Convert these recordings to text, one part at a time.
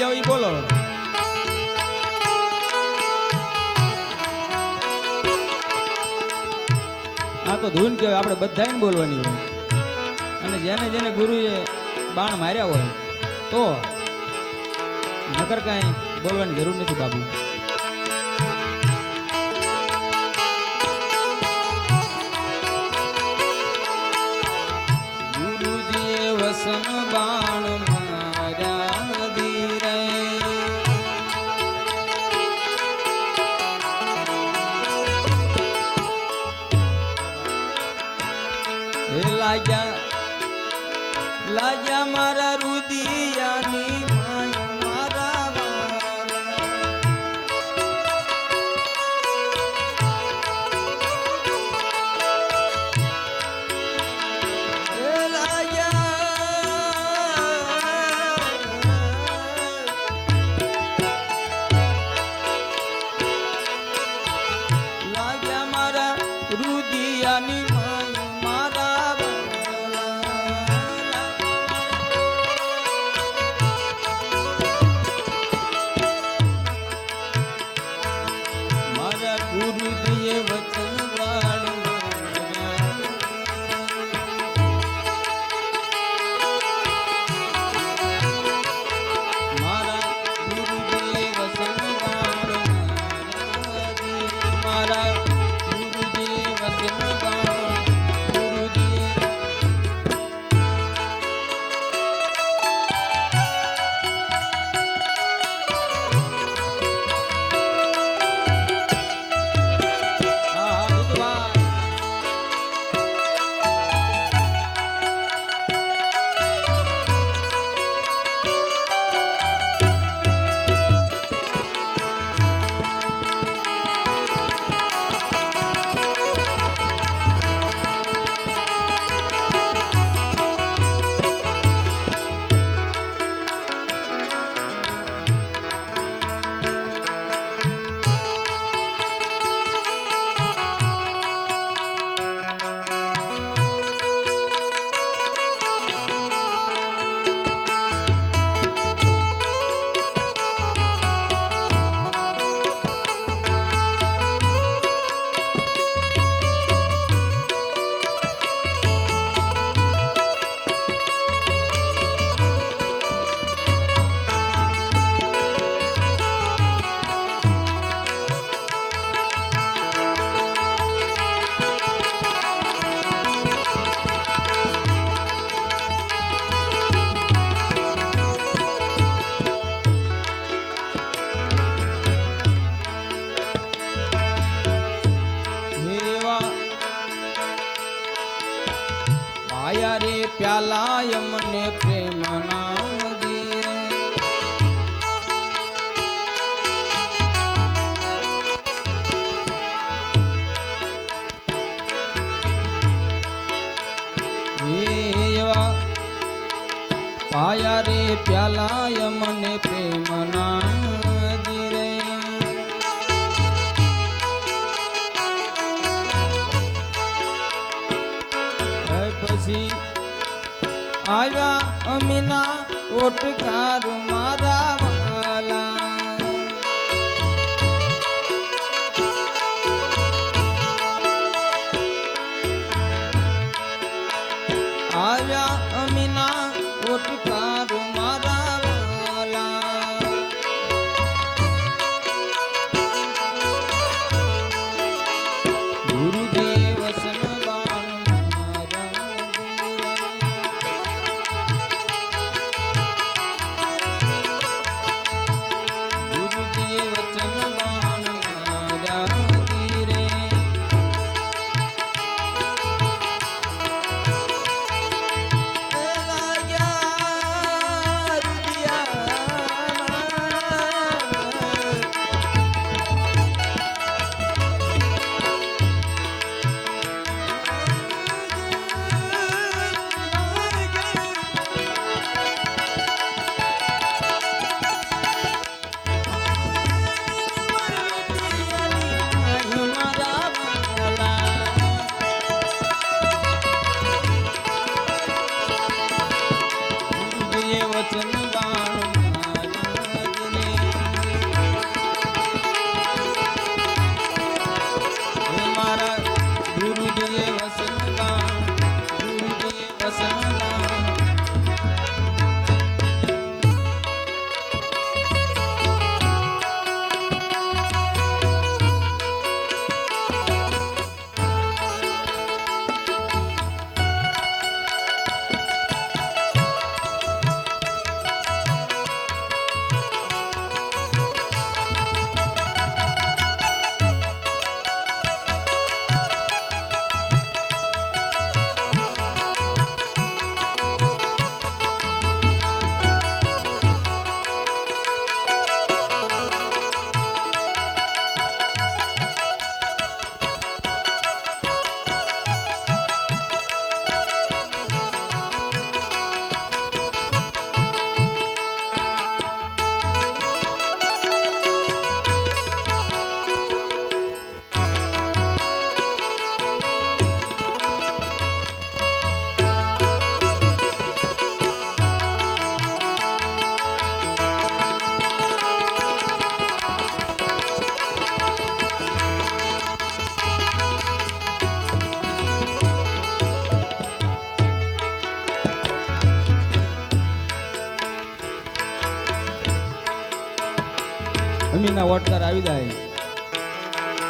જાઓ એ બોલો આ તો ધૂન કહેવાય, આપણે બધાને બોલવાની હોય. અને જેને જેને ગુરુએ બાણ માર્યા હોય, તો નકર કાંઈ બોલવાની જરૂર નથી બાબુ. આયા યમને પ્રેમ ના ગીરે મેવા પાયા રે પ્યાલા યમને પ્રેમ आया अमीना ओट कारू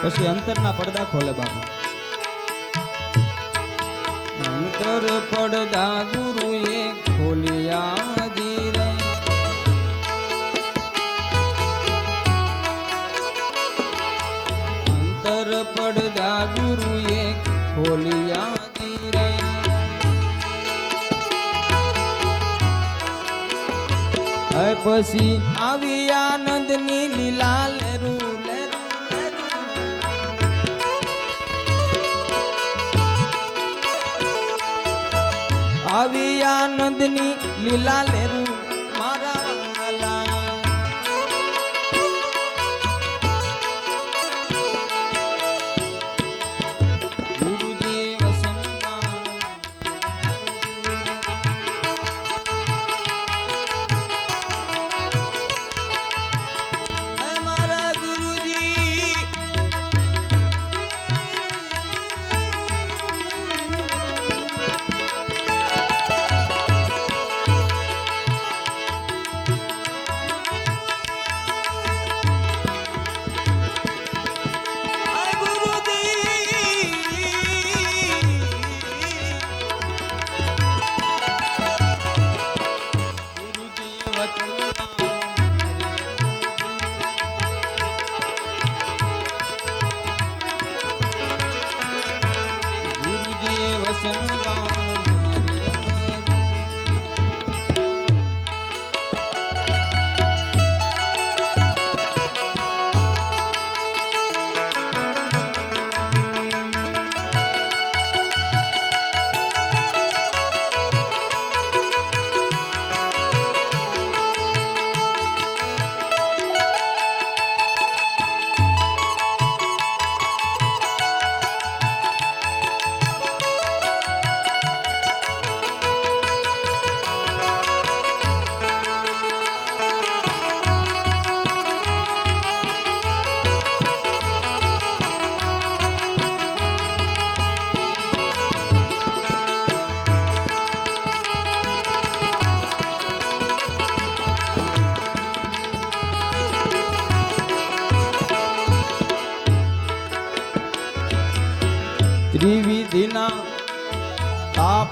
પછી અંતરના પડદા ખોલે બાપુ. અંતર પડદા ગુરુએ ખોલ્યા ધીરે અંતર પડદા ગુરુએ ખોલિયા પછી આવી આનંદની લીલા આવી આનંદની લીલા લેરું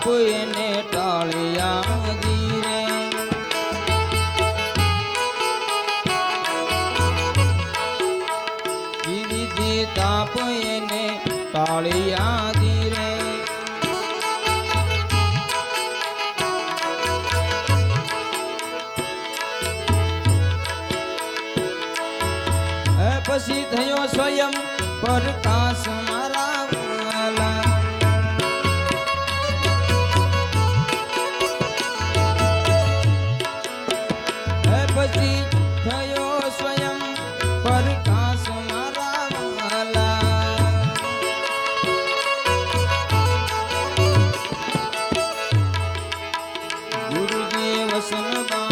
એને ટાળ્યા ધીરે ત્રિવિધિ તાપ એને ટાળ્યા ધીરે પછી થયો સ્વયં પ્રકાશ ગુરુજી વસન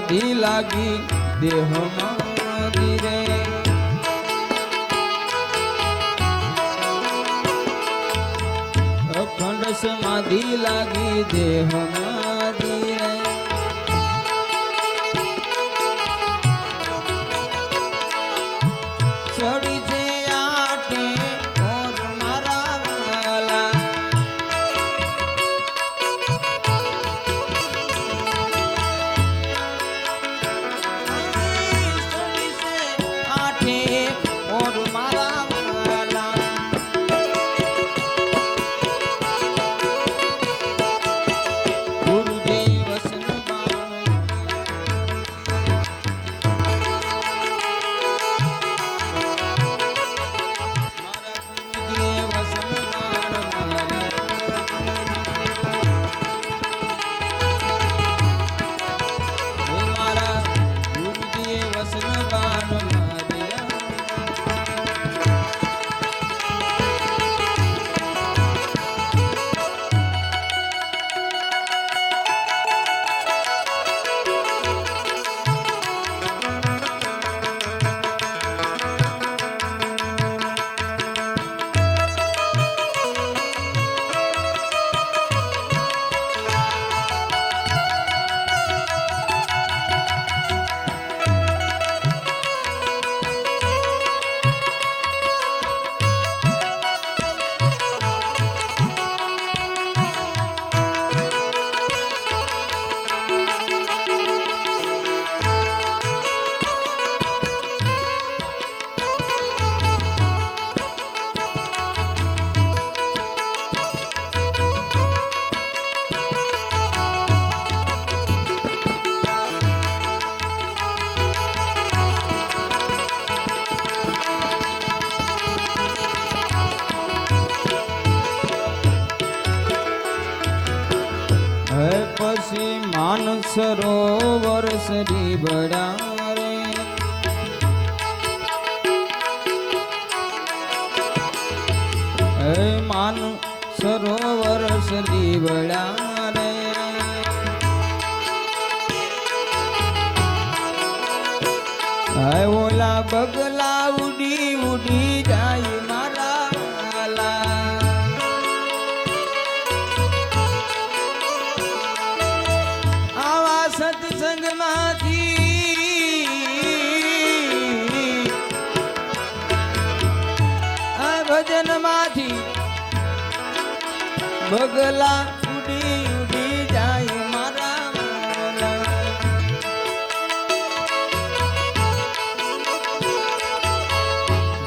સમાધિ લાગી દેહમાં ધીરે અખંડ સમાધિ લાગી દેહમાં মোর સરોવર સરી બડા રે હે માન સરોવર સરી બડા રે હે ઓલા બગલા ઉડી ઉડી જાય બગલા ઉડી ઉડી જાય મારા.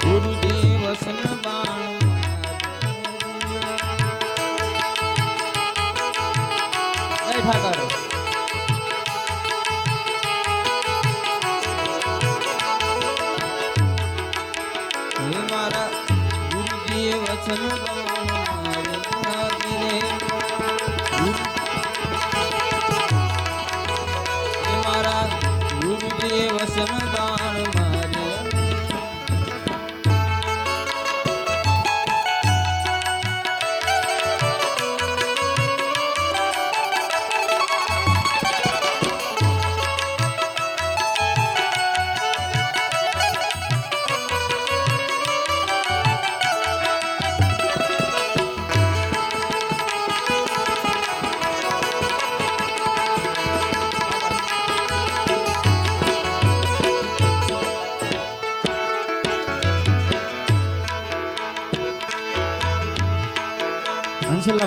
ગુરુજી વસન બાણ ઠાકર મારા ગુરુજીએ વચન હે Kasım'da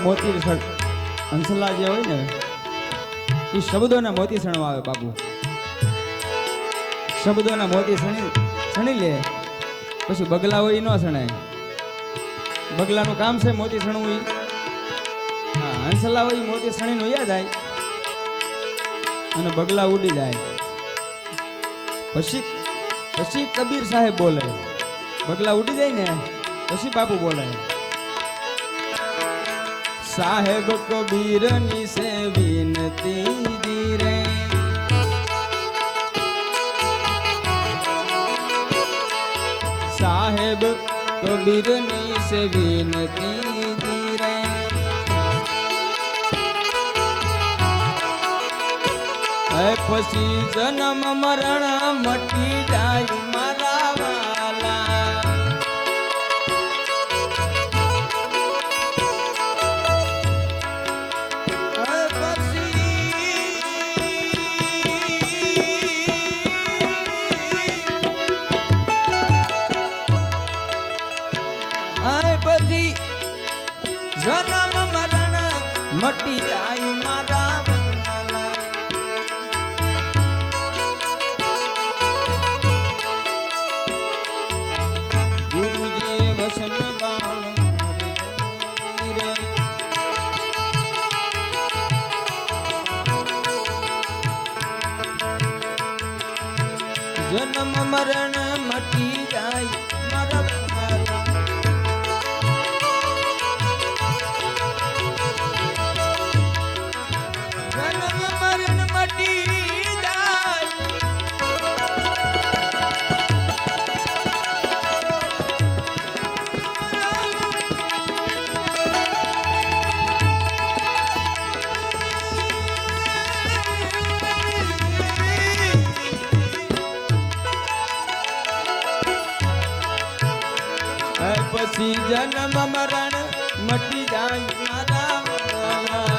મોતી હંસલા જે હોય ને, એ શબ્દોના મોતી સણવા આવે બાપુ. શબ્દોના મોતી સણી સણી લે, પછી બગલા હોય એ ન સણાય બગલાનું કામ છે મોતી સણવું એ હા, હંસલા હોય ઈ મોતી નું યાદ જાય. અને બગલા ઉડી જાય. પછી પછી કબીર સાહેબ બોલે, બગલા ઉડી જાય ને, પછી બાપુ બોલે. સાહેબ કબીરની સે વિનતી રે સાહેબ કબીરની સે વિનતી રે પછી જન્મ મરણ મટી જાય. જન્મ મરણ પછી જન્મ મરણ મટી જાય મારા